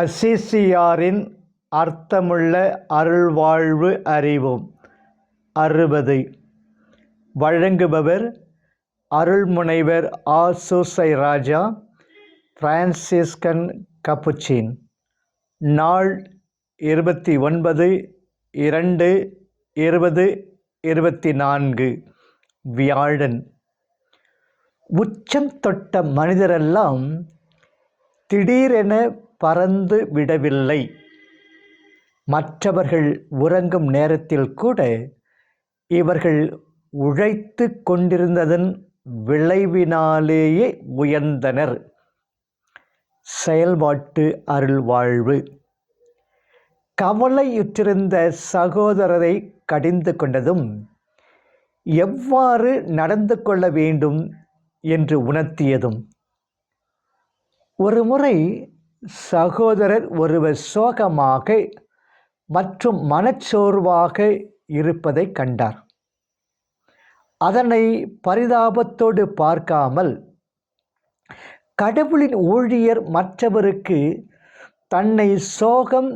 அசிசியாரின் அர்த்தமுள்ள அருள்வாழ்வு அறிவோம். அறுபது. வழங்குபவர் அருள்முனைவர் ஆ சூசை ராஜா பிரான்சிஸ்கன் கப்புச்சின் நாள் இருபத்தி ஒன்பது இரண்டு இருபது இருபத்தி நான்கு. வியாழன். உச்சம் தொட்ட மனிதரெல்லாம் திடீரென பறந்து விடவில்லை. மற்றவர்கள் உறங்கும் நேரத்தில் கூட இவர்கள் உழைத்து கொண்டிருந்ததன் விளைவினாலேயே உயர்ந்தனர். செயல்பாட்டு அருள்வாழ்வு. கவலையுற்றிருந்த சகோதரரை கடிந்து கொண்டதும் எவ்வாறு நடந்து கொள்ள வேண்டும்? என்று உணர்த்தியதும் ஒருமுறை சகோதரர் ஒருவர் சோகமாக மற்றும் மனச்சோர்வாக இருப்பதை கண்டார். அதனை பரிதாபத்தோடு பார்க்காமல் கடவுளின் ஊழியர் மற்றவருக்கு தன்னை சோகம்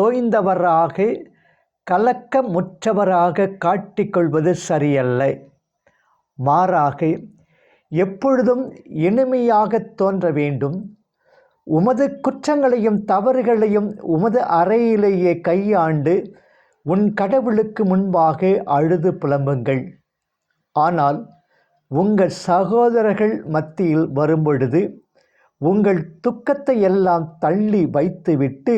தோய்ந்தவராக கலக்கமுற்றவராக காட்டிக்கொள்வது சரியல்ல. மாறாக எப்பொழுதும் இனிமையாக தோன்ற வேண்டும். உமது குற்றங்களையும் தவறுகளையும் உமது அறையிலேயே கையாண்டு உன் கடவுளுக்கு முன்பாக அழுது புலம்புங்கள். ஆனால் உங்கள் சகோதரர்கள் மத்தியில் வரும்பொழுது உங்கள் துக்கத்தை எல்லாம் தள்ளி வைத்துவிட்டு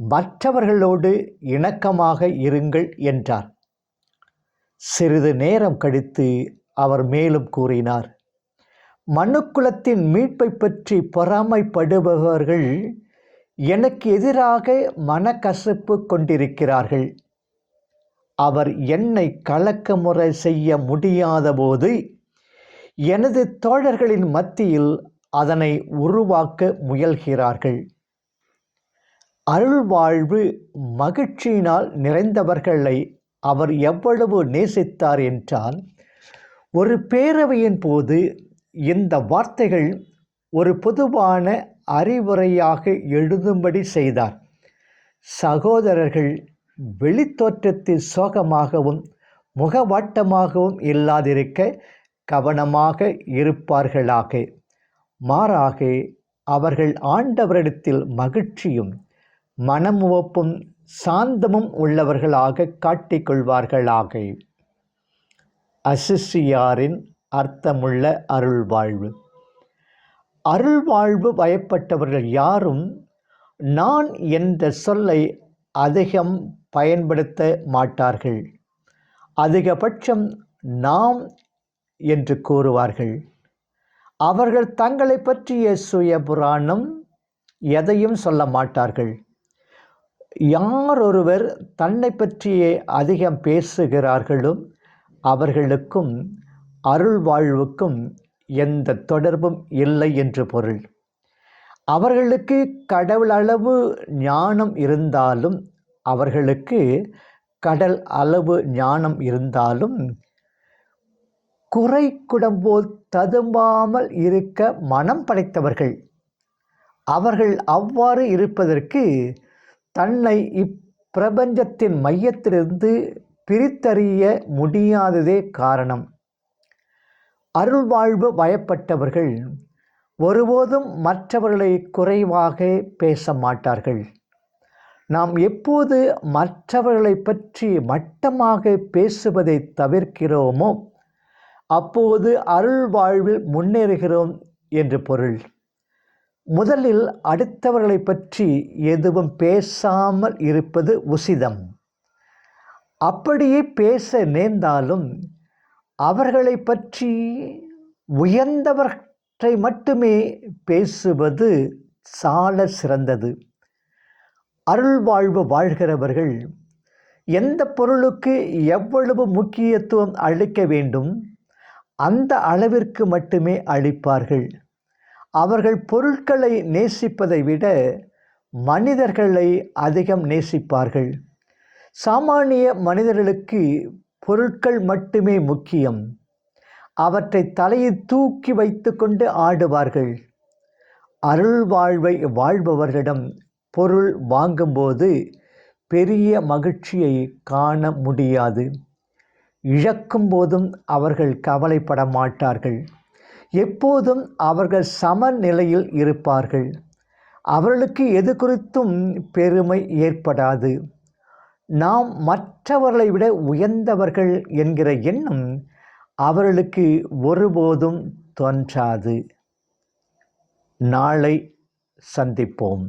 மற்றவர்களோடு இணக்கமாக இருங்கள் என்றார். சிறிது நேரம் கழித்து அவர் மேலும் கூறினார். மனுக்குலத்தின் மீட்பை பற்றி பொறாமைப்படுபவர்கள் எனக்கு எதிராக மனக்கசப்பு கொண்டிருக்கிறார்கள். அவர் என்னை கலக்கமுறை செய்ய முடியாத போது எனது தோழர்களின் மத்தியில் அதனை உருவாக்க முயல்கிறார்கள். அருள்வாழ்வு மகிழ்ச்சியினால் நிறைந்தவர்களை அவர் எவ்வளவு நேசித்தார் என்றால் ஒரு பேரவையின் போது இந்த வார்த்தைகள் ஒரு பொதுவான அறிவுரையாக எழுதும்படி செய்தார். சகோதரர்கள் வெளித்தோற்றத்தில் சோகமாகவும் முகவாட்டமாகவும் இல்லாதிருக்க கவனமாக இருப்பார்களாக. மாறாக அவர்கள் ஆண்டவரிடத்தில் மகிழ்ச்சியும் மனமுவப்பும் சாந்தமும் உள்ளவர்களாக காட்டிக்கொள்வார்களாக அசிசியாரின் அர்த்தமுள்ள அருள்வாழ்வு. அருள்வாழ்வு பயப்பட்டவர்கள் யாரும் நான் என்ற சொல்லை அதிகம் பயன்படுத்த மாட்டார்கள். அதிகபட்சம் நாம் என்று கூறுவார்கள். அவர்கள் தங்களை பற்றிய சுய புராணம் எதையும் சொல்ல மாட்டார்கள். யார் ஒருவர் தன்னை பற்றியே அதிகம் பேசுகிறார்களோ அவர்களுக்கும் அருள் வாழ்வுக்கும் எந்த தொடர்பும் இல்லை என்று பொருள். அவர்களுக்கு கடவுள் அளவு ஞானம் இருந்தாலும் அவர்களுக்கு கடல் அளவு ஞானம் இருந்தாலும் குறை குடம்போல் ததும்பாமல் இருக்க மனம் படைத்தவர்கள். அவர்கள் அவ்வாறு இருப்பதற்கு தன்னை இப்பிரபஞ்சத்தின் மையத்திலிருந்து பிரித்தறிய முடியாததே காரணம். அருள்வாழ்வு பயப்பட்டவர்கள் ஒருபோதும் மற்றவர்களை குறைவாக பேச மாட்டார்கள். நாம் எப்போது மற்றவர்களை பற்றி மட்டமாக பேசுவதை தவிர்க்கிறோமோ அப்போது அருள் வாழ்வில் முன்னேறுகிறோம் என்று பொருள். முதலில் அடுத்தவர்களை பற்றி எதுவும் பேசாமல் இருப்பது உசிதம். அப்படியே பேச நேர்ந்தாலும் அவர்களை பற்றி உயர்ந்தவற்றை மட்டுமே பேசுவது சால சிறந்தது. அருள் வாழ்வு வாழ்கிறவர்கள் எந்த பொருளுக்கு எவ்வளவு முக்கியத்துவம் அளிக்க வேண்டும் அந்த அளவிற்கு மட்டுமே அளிப்பார்கள். அவர்கள் பொருட்களை நேசிப்பதை விட மனிதர்களை அதிகம் நேசிப்பார்கள். சாமானிய மனிதர்களுக்கு பொருட்கள் மட்டுமே முக்கியம். அவற்றை தலையை தூக்கி வைத்துக்கொண்டு ஆடுவார்கள். அருள் வாழ்வை வாழ்பவர்களிடம் பொருள் வாங்கும்போது பெரிய மகிழ்ச்சியை காண முடியாது. இழக்கும் போதும் அவர்கள் கவலைப்பட மாட்டார்கள். எப்போதும் அவர்கள் சமநிலையில் இருப்பார்கள். அவர்களுக்கு எது குறித்தும் பெருமை ஏற்படாது. நாம் மற்றவர்களை விட உயர்ந்தவர்கள் என்கிற எண்ணம் அவர்களுக்கு ஒருபோதும் தோன்றாது. நாளை சந்திப்போம்.